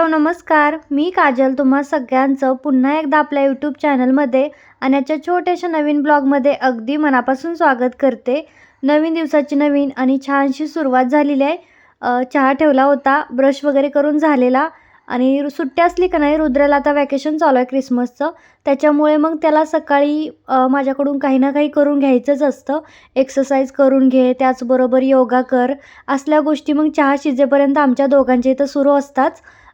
Hello नमस्कार. मी काजल. तुम्हा सगळ्यांचं पुन्हा एकदा आपल्या यूट्यूब चॅनलमध्ये आणि याच्या छोट्याशा नवीन ब्लॉगमध्ये अगदी मनापासून स्वागत करते. नवीन दिवसाची नवीन आणि छानशी सुरुवात झालेली आहे. चहा ठेवला होता ब्रश वगैरे करून झालेला आणि सुट्टी असली का नाही रुद्राला आता वॅकेशन चालू आहे क्रिसमसचं त्याच्यामुळे मग त्याला सकाळी माझ्याकडून काही ना काही करून घ्यायचंच असतं. एक्सरसाइज करून घे त्याचबरोबर योगा कर. असल्या गोष्टी मग चहा शिजेपर्यंत आमच्या दोघांच्या इथं सुरू असतात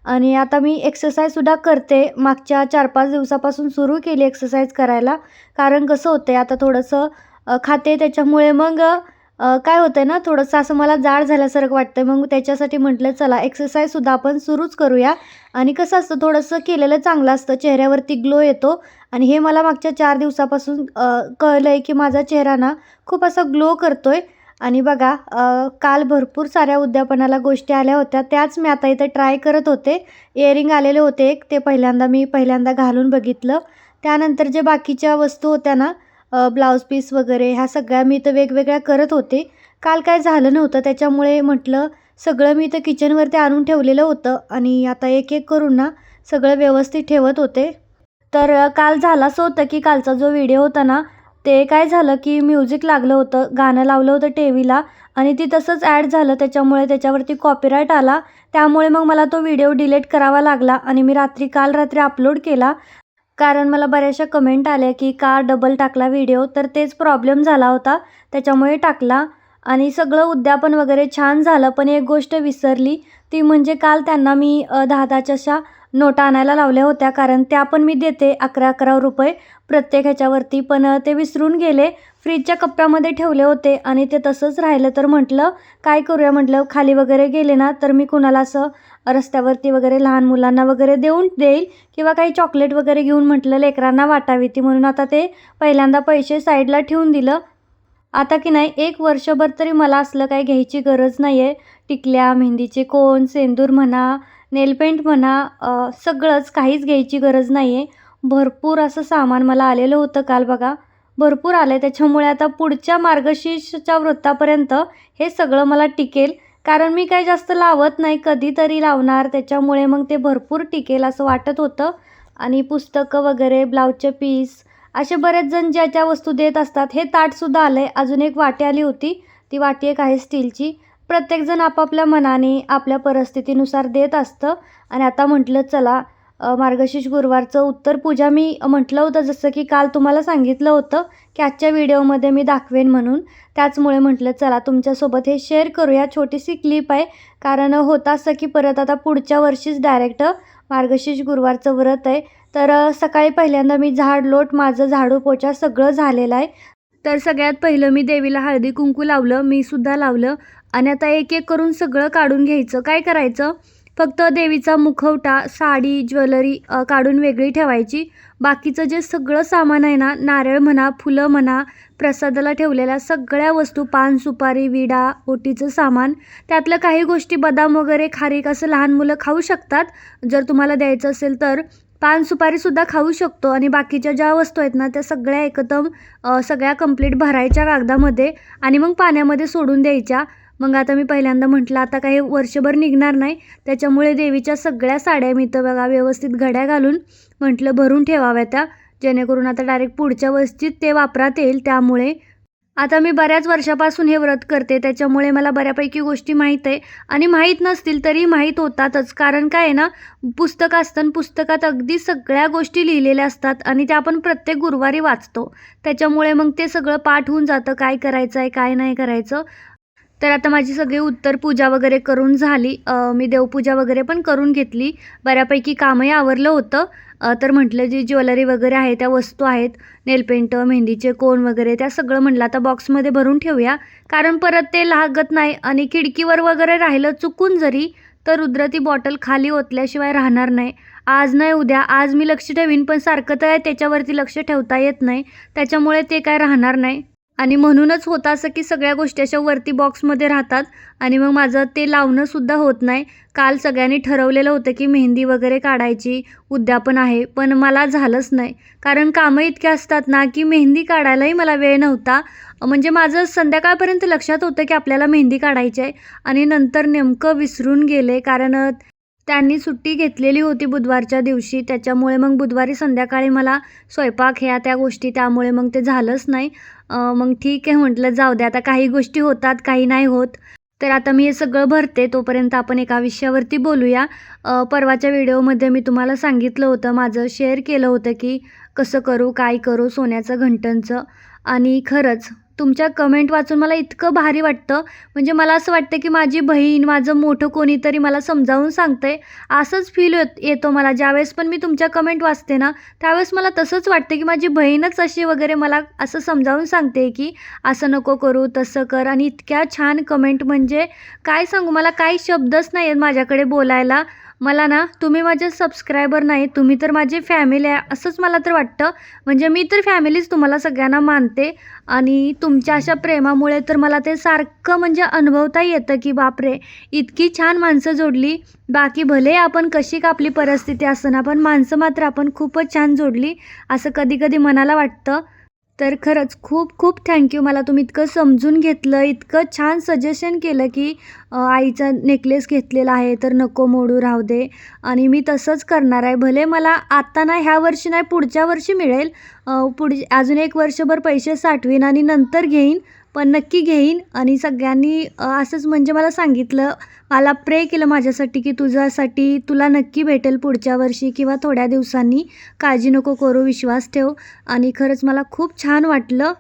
आणि आता मी एक्सरसाइजसुद्धा करते. मागच्या चार पाच दिवसापासून सुरू केली एक्सरसाइज करायला. कारण कसं होतं आहे आता थोडंसं खाते त्याच्यामुळे मग काय होतं आहे ना थोडंसं असं मला जाड झाल्यासारखं वाटतं आहे मग त्याच्यासाठी म्हटलं चला एक्सरसाइजसुद्धा आपण सुरूच करूया. आणि कसं असतं थोडंसं केलेलं चांगलं असतं. चेहऱ्यावरती ग्लो येतो. आणि हे मला मागच्या चार दिवसापासून कळलं आहे की माझा चेहरा ना खूप असा ग्लो करतो आहे आणि बघा काल भरपूर साऱ्या उद्यापनाला गोष्टी आल्या होत्या. त्याच मी आता इथे ट्राय करत होते. इयरिंग आलेले होते एक. ते पहिल्यांदा मी पहिल्यांदा घालून बघितलं. त्यानंतर जे बाकीच्या वस्तू होत्या ना ब्लाऊज पीस वगैरे ह्या सगळ्या मी इथं वेगवेगळ्या करत होते. काल काय झालं नव्हतं त्याच्यामुळे म्हटलं सगळं मी इथं किचनवरती आणून ठेवलेलं होतं. आणि आता एक एक करून ना सगळं व्यवस्थित ठेवत होते. तर काल झालं असं होतं की कालचा जो व्हिडिओ होता ना ते काय झालं की म्युझिक लागलं होतं गाणं लावलं होतं टी व्हीला आणि ती तसंच ॲड झालं. त्याच्यामुळे त्याच्यावरती कॉपीराईट आला. त्यामुळे मग मला तो व्हिडिओ डिलीट करावा लागला आणि मी रात्री काल रात्री अपलोड केला. कारण मला बऱ्याचशा कमेंट आल्या की का डबल टाकला व्हिडिओ तर तेच प्रॉब्लेम झाला होता. त्याच्यामुळे टाकला आणि सगळं उद्यापन वगैरे छान झालं. पण एक गोष्ट विसरली. ती म्हणजे काल त्यांना मी दहा दहाच्याशा नोटा आणायला लावल्या होत्या कारण त्या पण मी देते अकरा अकरा रुपये. प्रत्येक ह्याच्यावरती पण ते विसरून गेले. फ्रीजच्या कप्प्यामध्ये ठेवले होते आणि ते तसंच राहिलं. तर म्हटलं काय करूया? म्हटलं खाली वगैरे गेले ना तर मी कुणाला असं रस्त्यावरती वगैरे लहान मुलांना वगैरे देऊन देईल किंवा काही चॉकलेट वगैरे घेऊन म्हटलं लेकरांना वाटावी ती. म्हणून आता ते पहिल्यांदा पैसे साईडला ठेवून दिलं. आता की नाही एक वर्षभर तरी मला असलं काही घ्यायची गरज नाही आहे टिकल्या मेहंदीचे कोन सेंदूर म्हणा नेलपेंट म्हणा सगळंच काहीच घ्यायची गरज नाही आहे भरपूर असं सामान मला आलेलं होतं काल बघा. भरपूर आलं आहे त्याच्यामुळे आता पुढच्या मार्गशीर्षच्या वृत्तापर्यंत हे सगळं मला टिकेल. कारण मी काही जास्त लावत नाही कधीतरी लावणार. त्याच्यामुळे मग ते भरपूर टिकेल असं वाटत होतं. आणि पुस्तकं वगैरे ब्लाऊजचे पीस असे बरेच जण ज्या ज्या वस्तू देत असतात हे ताटसुद्धा आलं आहे अजून एक वाटी आली होती. ती वाटी एक आहे स्टीलची. प्रत्येकजण आपापल्या मनाने आपल्या परिस्थितीनुसार देत असतं. आणि आता म्हटलं चला मार्गशीर्ष गुरुवारचं उत्तर पूजा मी म्हटलं होतं जसं की काल तुम्हाला सांगितलं होतं की आजच्या व्हिडिओमध्ये मी दाखवेन म्हणून. त्याचमुळे म्हटलं चला तुमच्यासोबत हे शेअर करूया. छोटीशी क्लिप आहे. कारण होतं असं की परत आता पुढच्या वर्षीच डायरेक्ट मार्गशीर्ष गुरुवारचं व्रत आहे. तर सकाळी पहिल्यांदा मी झाड लोट माझं झाडू पोचा सगळं झालेलं आहे. तर सगळ्यात पहिलं मी देवीला हळदी कुंकू लावलं मी सुद्धा लावलं. आणि आता एक एक करून सगळं काढून घ्यायचं. काय करायचं? फक्त देवीचा मुखवटा साडी ज्वेलरी काढून वेगळी ठेवायची. बाकीचं जे सगळं सामान आहे ना नारळ म्हणा फुलं म्हणा प्रसादाला ठेवलेल्या सगळ्या वस्तू पान सुपारी विडा ओटीचं सामान त्यातलं काही गोष्टी बदाम वगैरे खारीक असं लहान मुलं खाऊ शकतात. जर तुम्हाला द्यायचं असेल तर. पान सुपारीसुद्धा खाऊ शकतो आणि बाकीच्या ज्या वस्तू आहेत ना त्या सगळ्या एकदम सगळ्या कंप्लीट भरायच्या कागदामध्ये आणि मग पाण्यामध्ये सोडून द्यायच्या. मग आता मी पहिल्यांदा म्हटलं आता काही वर्षभर निघणार नाही. त्याच्यामुळे देवीच्या सगळ्या साड्या मी तर बघा व्यवस्थित घड्या घालून म्हटलं भरून ठेवाव्या त्या. जेणेकरून आता डायरेक्ट पुढच्या वर्षीत ते वापरात येईल. त्यामुळे आता मी बऱ्याच वर्षापासून हे व्रत करते त्याच्यामुळे मला बऱ्यापैकी गोष्टी माहीत आहे. आणि माहीत नसतील तरी माहीत होतातच कारण काय आहे ना पुस्तक असतं आणि पुस्तकात अगदी सगळ्या गोष्टी लिहिलेल्या असतात आणि त्या आपण प्रत्येक गुरुवारी वाचतो. त्याच्यामुळे मग ते सगळं पाठ होऊन जातं काय करायचं आहे काय नाही करायचं. तर आता माझी सगळी उत्तर पूजा वगैरे करून झाली. मी देवपूजा वगैरे पण करून घेतली. बऱ्यापैकी कामही आवरलं होतं. तर म्हटलं जी ज्वेलरी वगैरे आहे त्या वस्तू आहेत. नेलपेंट मेहंदीचे कोण वगैरे त्या सगळं म्हटलं आता बॉक्समध्ये भरून ठेवूया. कारण परत ते लागत नाही आणि खिडकीवर वगैरे राहिलं चुकून जरी तर रुद्र ती बॉटल खाली ओतल्याशिवाय राहणार नाही. आज नाही उद्या. आज मी लक्ष ठेवीन पण सारखं तर त्याच्यावरती लक्ष ठेवता येत नाही. त्याच्यामुळे ते काय राहणार नाही. आणि म्हणूनच होतं असं की सगळ्या गोष्टी अशा वरती बॉक्समध्ये राहतात आणि मग माझं ते लावणंसुद्धा होत नाही. काल सगळ्यांनी ठरवलेलं होतं की मेहंदी वगैरे काढायची उद्या पण आहे पण मला झालंच नाही. कारण कामं इतके असतात ना की मेहंदी काढायलाही मला वेळ नव्हता. म्हणजे माझं संध्याकाळपर्यंत लक्षात होतं की आपल्याला मेहंदी काढायची आहे. आणि नंतर नेमकं विसरून गेले कारण त्यांनी सुट्टी घेतलेली होती बुधवारच्या दिवशी. त्याच्यामुळे मग बुधवारी संध्याकाळी मला स्वयंपाक ह्या त्या गोष्टी त्यामुळे मग ते झालंच नाही. मग ठीक आहे म्हटलं जाऊ दे. आता काही गोष्टी होतात काही नाही होत. तर आता मी हे सगळं भरते. तोपर्यंत आपण एका विषयावरती बोलूया. परवाच्या व्हिडिओमध्ये मी तुम्हाला सांगितलं होतं माझं शेअर केलं होतं की कसं करू काय करू सोन्याचं घंटनचं. आणि खरंच तुमच्या कमेंट वाचून मला इतकं भारी वाटतं. म्हणजे मला असं वाटतं की माझी बहीण माझं मोठं कोणीतरी मला समजावून सांगते असंच फील येत येतो मला. ज्यावेळेस पण मी तुमच्या कमेंट वाचते ना त्यावेळेस मला तसंच वाटतं की माझी बहीणच अशी वगैरे मला असं समजावून सांगते की असं नको करू तसं कर. आणि इतक्या छान कमेंट म्हणजे काय सांगू? मला काही शब्दच नाही आहेत माझ्याकडे बोलायला. मला ना तुम्ही माझे सबस्क्रायबर नाही तुम्ही तर माझी फॅमिली आहे असंच मला तर वाटतं. म्हणजे मी तर फॅमिलीच तुम्हाला सगळ्यांना मानते आणि तुमच्या अशा प्रेमामुळे तर मला ते सारखं म्हणजे अनुभवता येतं की बापरे इतकी छान माणसं जोडली. बाकी भले आपण कशी का आपली परिस्थिती असताना पण माणसं मात्र आपण खूपच छान जोडली असं कधी कधी मनाला वाटतं. तर खरंच खूप खूप थँक्यू मला तुम्ही इतकं समजून घेतलं इतकं छान सजेशन केलं की आईचा नेकलेस घेतलेला आहे तर नको मोडू राहू दे. आणि मी तसंच करणार आहे. भले मला आत्ता नाही ह्या वर्षी नाही पुढच्या वर्षी मिळेल. पुढ अजून एक वर्षभर पैसे साठवीन आणि नंतर घेईन. पण नक्की घेईन. आणि सगळ्यांनी असंच म्हणजे मला सांगितलं मला प्रे केलं माझ्यासाठी की तुझ्यासाठी तुला नक्की भेटेल पुढच्या वर्षी किंवा थोड्या दिवसांनी. काळजी नको करू विश्वास ठेव. आणि खरंच मला खूप छान वाटलं.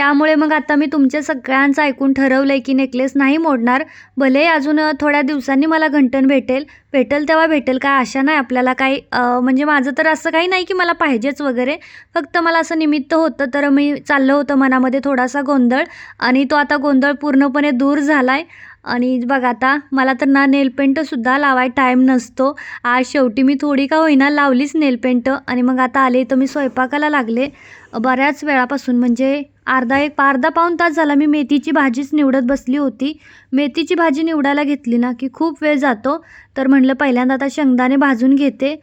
त्यामुळे मग आता मी तुमच्या सगळ्यांचं ऐकून ठरवलं आहे की नेकलेस नाही मोडणार. भले अजून थोड्या दिवसांनी मला घंटन भेटेल. भेटेल तेव्हा भेटेल काय आशा नाही आपल्याला काही म्हणजे माझं तर असं काही नाही की मला पाहिजेच वगैरे. फक्त मला असं निमित्त होतं तर मी चाललं होतं मनामध्ये थोडासा गोंधळ आणि तो आता गोंधळ पूर्णपणे दूर झाला आहे आणि बघा आता मला तर ना नेलपेंटसुद्धा लावाय टाईम नसतो. आज शेवटी मी थोडी का होईना लावलीच नेलपेंट आणि मग आता आले तर मी स्वयंपाकाला लागले. बऱ्याच वेळापासून म्हणजे अर्धा एक अर्धा पाऊण तास झाला मी मेथीची भाजीच निवडत बसली होती. मेथीची भाजी निवडायला घेतली ना की खूप वेळ जातो. तर म्हणलं पहिल्यांदा आता शेंगदाणे भाजून घेते.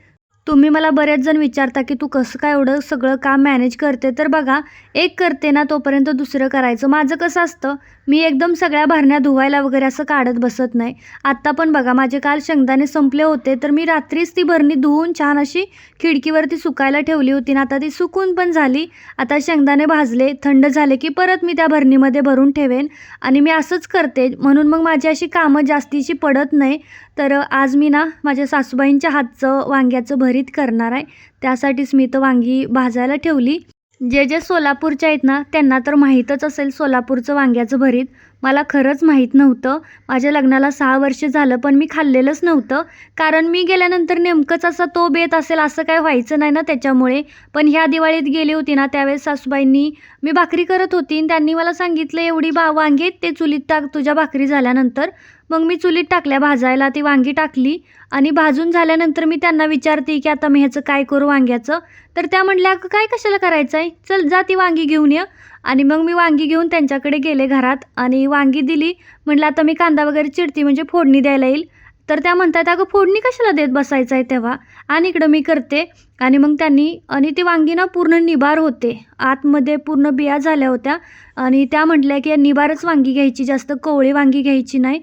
तुम्ही मला बरेच जण विचारता की तू कसं काय एवढं सगळं काम मॅनेज करते? तर बघा एक करते ना तोपर्यंत दुसरं करायचं. माझं कसं असतं मी एकदम सगळ्या भरण्या धुवायला वगैरे असं काढत बसत नाही. आत्ता पण बघा माझे काल शेंगदाणे संपले होते तर मी रात्रीच ती भरणी धुवून छान अशी खिडकीवरती सुकायला ठेवली होती ना आता ती सुकून पण झाली. आता शेंगदाणे भाजले थंड झाले की परत मी त्या भरणीमध्ये भरून ठेवेन आणि मी असंच करते. म्हणून मग माझी अशी कामं जास्तीची पडत नाही. तर आज मी ना माझ्या सासूबाईंच्या हातचं वांग्याचं भरीत करणार आहे. त्यासाठीच मी तर वांगी भाजायला ठेवली. जे जे सोलापूरच्या आहेत ना त्यांना तर माहीतच असेल सोलापूरचं वांग्याचं भरीत. मला खरंच माहीत नव्हतं. माझ्या लग्नाला सहा वर्ष झालं पण मी खाल्लेलंच नव्हतं. कारण मी गेल्यानंतर नेमकंच असा तो बेत असेल असं काय व्हायचं नाही ना त्याच्यामुळे. पण ह्या दिवाळीत गेली होती ना त्यावेळेस सासूबाईंनी मी भाकरी करत होती. आणि त्यांनी मला सांगितलं एवढी बा वांगी ते चुलीत टाक तुझ्या भाकरी झाल्यानंतर. मग मी चुलीत टाकल्या भाजायला ती वांगी टाकली आणि भाजून झाल्यानंतर मी त्यांना विचारते की आता मी ह्याचं काय करू वांग्याचं? तर त्या म्हणल्या "अगं, काय कशाला करायचं आहे चल जा ती वांगी घेऊन ये. आणि मग मी वांगी घेऊन त्यांच्याकडे गेले घरात आणि वांगी दिली. म्हटलं आता मी कांदा वगैरे चिरती म्हणजे फोडणी द्यायला येईल. तर त्या म्हणतात अगं फोडणी कशाला देत बसायचं आहे तेव्हा? आणि इकडं मी करते. आणि मग त्यांनी आणि ती वांगी ना पूर्ण निबार होते. आतमध्ये पूर्ण बिया झाल्या होत्या. आणि त्या म्हटल्या की निबारच वांगी घ्यायची जास्त कोवळी वांगी घ्यायची नाही.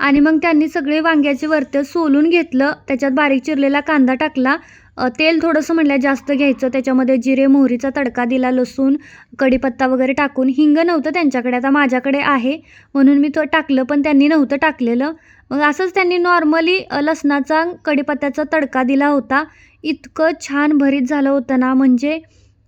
आणि मग त्यांनी सगळे वांग्याचे वरतं सोलून घेतलं. त्याच्यात बारीक चिरलेला कांदा टाकला. तेल थोडंसं म्हणलं जास्त घ्यायचं. त्याच्यामध्ये जिरे मोहरीचा तडका दिला लसूण कढीपत्ता वगैरे टाकून. हिंग नव्हतं त्यांच्याकडे आता माझ्याकडे आहे. म्हणून मी तो टाकलं पण त्यांनी नव्हतं टाकलेलं. मग असंच त्यांनी नॉर्मली लसणाचा कढीपत्त्याचा तडका दिला होता. इतकं छान भरीत झालं होतं ना. म्हणजे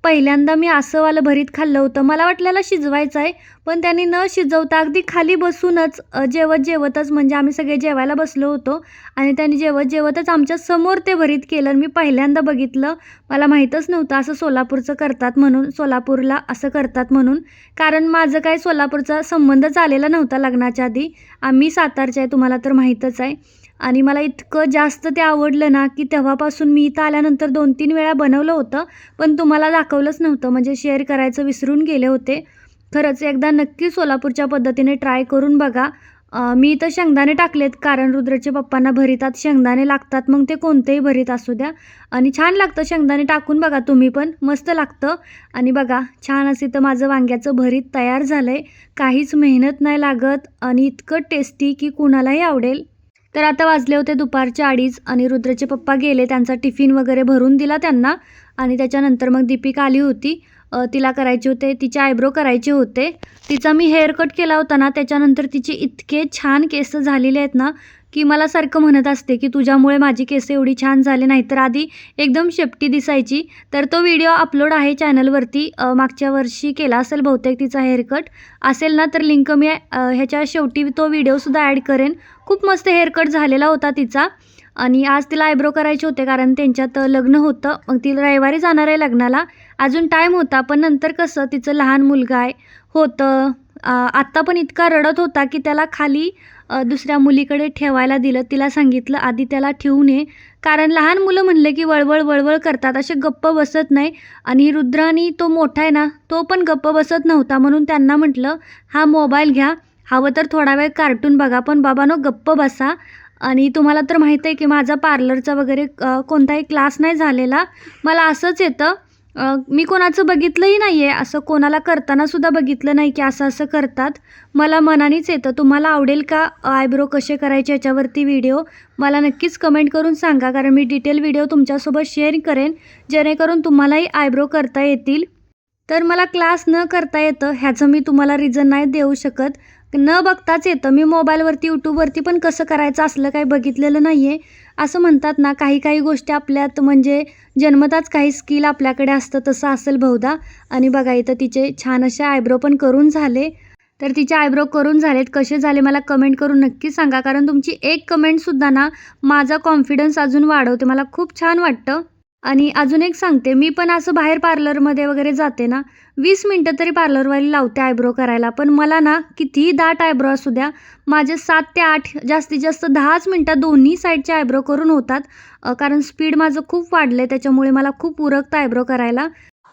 पहिल्यांदा मी असंवालं भरीत खाल्लं होतं. मला वाटलेलं शिजवायचं आहे पण त्यांनी न शिजवता अगदी खाली बसूनच जेवत जेवतच म्हणजे आम्ही सगळे जेवायला बसलो होतो आणि त्यांनी जेवत जेवतच आमच्यासमोर ते भरीत केलं. आणि मी पहिल्यांदा बघितलं. मला माहीतच नव्हतं असं सोलापूरचं करतात म्हणून सोलापूरला असं करतात म्हणून. कारण माझं काय सोलापूरचा संबंधच आलेला नव्हता लग्नाच्या आधी. आम्ही सातारचे आहे तुम्हाला तर माहीतच आहे. आणि मला इतकं जास्त ते आवडलं ना की तेव्हापासून मी इथं आल्यानंतर दोन तीन वेळा बनवलं होतं पण तुम्हाला दाखवलंच नव्हतं. म्हणजे शेअर करायचं विसरून गेले होते. खरंच एकदा नक्की सोलापूरच्या पद्धतीने ट्राय करून बघा. मी इथं शेंगदाणे टाकलेत. कारण रुद्रचे पप्पांना भरीतात शेंगदाणे लागतात मग ते कोणतेही भरीत असू द्या. आणि छान लागतं शेंगदाणे टाकून बघा तुम्ही पण. मस्त लागतं. आणि बघा छान असे तर माझं वांग्याचं भरीत तयार झालं आहे काहीच मेहनत नाही लागत आणि इतकं टेस्टी की कुणालाही आवडेल. तर आता वाजले होते दुपारचे अडीच आणि रुद्रचे पप्पा गेले त्यांचा टिफिन वगैरे भरून दिला त्यांना आणि त्याच्यानंतर मग दीपिका आली होती. तिला करायचे होते तिचे आयब्रो करायचे होते. तिचा मी हेअर कट केला होता ना त्याच्यानंतर तिचे इतके छान केस झालेले आहेत ना की मला सारखं म्हणत असते की तुझ्यामुळे माझी केस एवढी छान झाले नाही. तर आधी एकदम शेपटी दिसायची. तर तो व्हिडिओ अपलोड आहे चॅनलवरती. मागच्या वर्षी केला असेल बहुतेक तिचा हेअरकट. असेल ना तर लिंक मी ह्याच्या शेवटी तो व्हिडिओसुद्धा ॲड करेन. खूप मस्त हेअरकट झालेला होता तिचा. आणि आज तिला आयब्रो करायचे होते कारण त्यांच्यात लग्न होतं. मग तिला रविवारी जाणार आहे लग्नाला. अजून टाईम होता पण नंतर कसं तिचं लहान मुलगा आहे. होतं. आत्ता पण इतका रडत होता की त्याला खाली दुसऱ्या मुलीकडे ठेवायला दिलं. तिला सांगितलं आधी त्याला ठेवू नये. कारण लहान मुलं म्हणले की वळवळ वळवळ करतात. असे गप्प बसत नाही. आणि रुद्रानी तो मोठा आहे ना तो पण गप्प बसत नव्हता. म्हणून त्यांना म्हटलं हा मोबाईल घ्या. हवं तर थोडा वेळ कार्टून बघा. पण बाबानो गप्प बसा. आणि तुम्हाला तर माहीत आहे की माझा पार्लरचा वगैरे कोणताही क्लास नाही झालेला. मला असंच येतं. मी कोणाचं बघितलंही नाही आहे असं कोणाला करतानासुद्धा बघितलं नाही की असं असं करतात. मला मनानेच येतं. तुम्हाला आवडेल का आयब्रो कसे करायचे याच्यावरती व्हिडिओ? मला नक्कीच कमेंट करून सांगा. कारण मी डिटेल व्हिडिओ तुमच्यासोबत शेअर करेन. जेणेकरून तुम्हालाही आयब्रो करता येतील. तर मला क्लास न करता येतं. ह्याचं मी तुम्हाला रिझन नाही देऊ शकत. न बघताच येतं. मी मोबाईलवरती यूट्यूबवरती पण कसं करायचं असलं काही बघितलेलं नाही आहे असं म्हणतात ना काही काही गोष्टी आपल्यात म्हणजे जन्मताच काही स्किल आपल्याकडे असतं तसं असेल बहुधा. आणि बघा इथं तिचे छान असे आयब्रो पण करून झाले. तर तिचे आयब्रो करून झालेत. कसे झाले मला कमेंट करून नक्की सांगा. कारण तुमची एक कमेंटसुद्धा ना माझा कॉन्फिडन्स अजून वाढवते. मला खूप छान वाटतं. आणि अजून एक सांगते मी पण असं बाहेर पार्लरमध्ये वगैरे जाते ना वीस मिनटं तरी पार्लरवाली लावते आयब्रो करायला. पण मला ना कितीही दाट आयब्रो असू द्या माझे सात ते आठ जास्तीत जास्त दहाच मिनटं दोन्ही साईडचे आयब्रो करून होतात. कारण स्पीड माझं खूप वाढलं आहे त्याच्यामुळे मला खूप उरकतं आयब्रो करायला.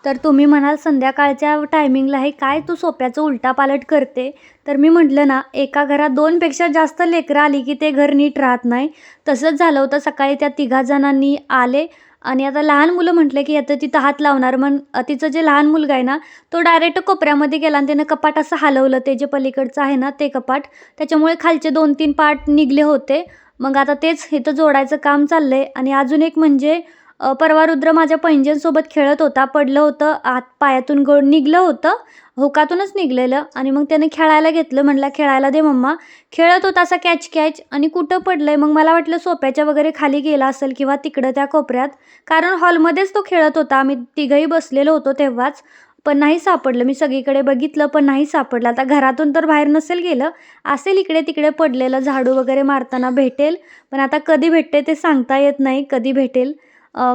तर तुम्ही म्हणाल संध्याकाळच्या टायमिंगला हे काय तू सोप्याचं उलटापालट करते? तर मी म्हटलं ना एका घरात दोनपेक्षा जास्त लेकरं आली की ते घर नीट राहत नाही. तसंच झालं होतं सकाळी त्या तिघा जणांनी आले आणि आता लहान मुलं म्हटलं की आता तिथं हात लावणार मग तिचं जे लहान मुलगा आहे ना तो डायरेक्ट कोपऱ्यामध्ये गेला आणि त्यानं कपाट असं हलवलं ते जे पलीकडचं आहे ना ते कपाट. त्याच्यामुळे खालचे दोन तीन पार्ट निघले होते. मग आता तेच इथं जोडायचं काम चाललं आहे आणि अजून एक म्हणजे परवा रुद्र माझ्या पैंजणसोबत खेळत होता पडलं होतं आत पायातून गोड निघलं होतं होकातूनच निघलेलं आणि मग त्याने खेळायला घेतलं म्हणला खेळायला दे मम्मा. खेळत होता असा कॅच कॅच आणि कुठं पडलं आहे मग मला वाटलं सोप्याच्या वगैरे खाली गेला असेल किंवा तिकडं त्या कोपऱ्यात कारण हॉलमध्येच तो खेळत होता आम्ही तिघंही बसलेलो होतो तेव्हाच पण नाही सापडलं मी सगळीकडे बघितलं पण नाही सापडलं आता घरातून तर बाहेर नसेल गेलं असेल इकडे तिकडे पडलेलं झाडू वगैरे मारताना भेटेल पण आता कधी भेटते ते सांगता येत नाही कधी भेटेल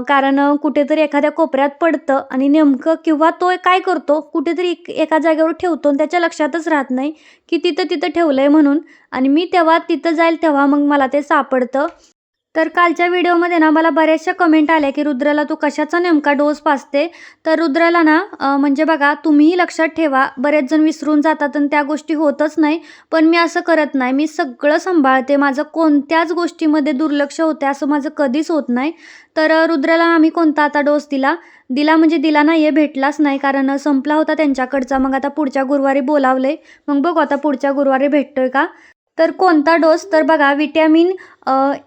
कारण कुठेतरी एखाद्या कोपऱ्यात पडतं आणि नेमकं किंवा तो काय करतो कुठेतरी एक एका जागेवर ठेवतो आणि त्याच्या लक्षातच राहत नाही की तिथं तिथं ठेवलं आहे म्हणून. आणि मी तेव्हा तिथं जाईल तेव्हा मग मला ते सापडतं. तर कालच्या व्हिडिओमध्ये ना मला बऱ्याचशा कमेंट आल्या की रुद्राला तू कशाचा नेमका डोस पाचते तर रुद्राला ना म्हणजे बघा तुम्हीही लक्षात ठेवा बरेच जण विसरून जातात आणि त्या गोष्टी होतच नाही. पण मी असं करत नाही. मी सगळं सांभाळते. माझं कोणत्याच गोष्टीमध्ये दुर्लक्ष होते असं माझं कधीच होत नाही. तर रुद्राला आम्ही कोणता आता डोस दिला? दिला म्हणजे दिला नाही आहे भेटलाच नाही. कारण संपला होता त्यांच्याकडचा. मग आता पुढच्या गुरुवारी बोलावले. मग बघू आता पुढच्या गुरुवारी भेटतोय का? तर कोणता डोस? तर बघा विटॅमिन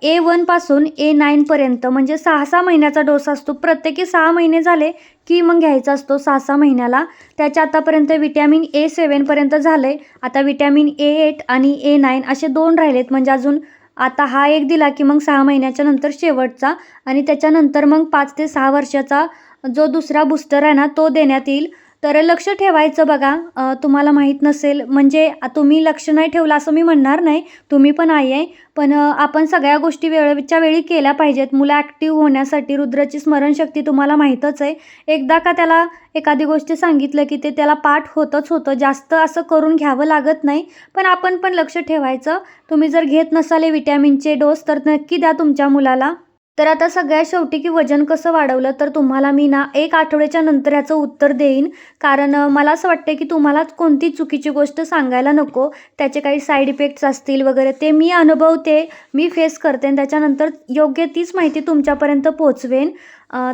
ए वनपासून ए नाईनपर्यंत म्हणजे सहा सहा महिन्याचा डोस असतो. प्रत्येकी सहा महिने झाले की मग घ्यायचा असतो सहा सहा महिन्याला. त्याच्या आतापर्यंत विटॅमिन ए सेवनपर्यंत झालं आहे आता विटॅमिन ए एट आणि ए नाईन असे दोन राहिलेत. म्हणजे अजून आता हा एक दिला की मग सहा महिन्याच्या नंतर शेवटचा आणि त्याच्यानंतर मग पाच ते सहा वर्षाचा जो दुसरा बूस्टर आहे ना तो देण्यात येईल. तर लक्ष ठेवायचं बघा. तुम्हाला माहीत नसेल म्हणजे तुम्ही लक्ष नाही ठेवलं असं मी म्हणणार नाही. तुम्ही पण आई आहे. पण आपण सगळ्या गोष्टी वेळेच्या वेळी केल्या पाहिजेत. मुलं ॲक्टिव्ह होण्यासाठी रुद्राची स्मरणशक्ती तुम्हाला माहीतच आहे. एकदा का त्याला एखादी गोष्ट सांगितलं की ते त्याला पाठ होतच होतं. जास्त असं करून घ्यावं लागत नाही. पण आपण पण लक्ष ठेवायचं. तुम्ही जर घेत नसाल विटॅमिनचे डोस तर नक्की द्या तुमच्या मुलाला. तर आता सगळ्यात शेवटी की वजन कसं वाढवलं तर तुम्हाला मी ना एक आठवड्याच्या नंतर ह्याचं उत्तर देईन. कारण मला असं वाटतं की तुम्हाला कोणती चुकीची गोष्ट सांगायला नको त्याचे काही साईड इफेक्ट्स असतील वगैरे ते मी अनुभवते मी फेस करते आणि त्याच्यानंतर योग्य तीच माहिती तुमच्यापर्यंत पोचवेन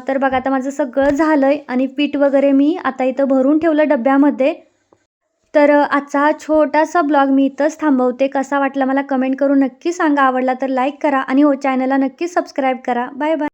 तर बघा आता माझं सगळं झालं आहे आणि पीठ वगैरे मी आता इथं भरून ठेवलं डब्यामध्ये. तर आजचा हा छोटासा ब्लॉग मी इथंच थांबवते. कसा वाटला मला कमेंट करून नक्की सांगा. आवडला तर लाईक करा आणि हो चॅनलला नक्की सबस्क्राईब करा. Bye bye.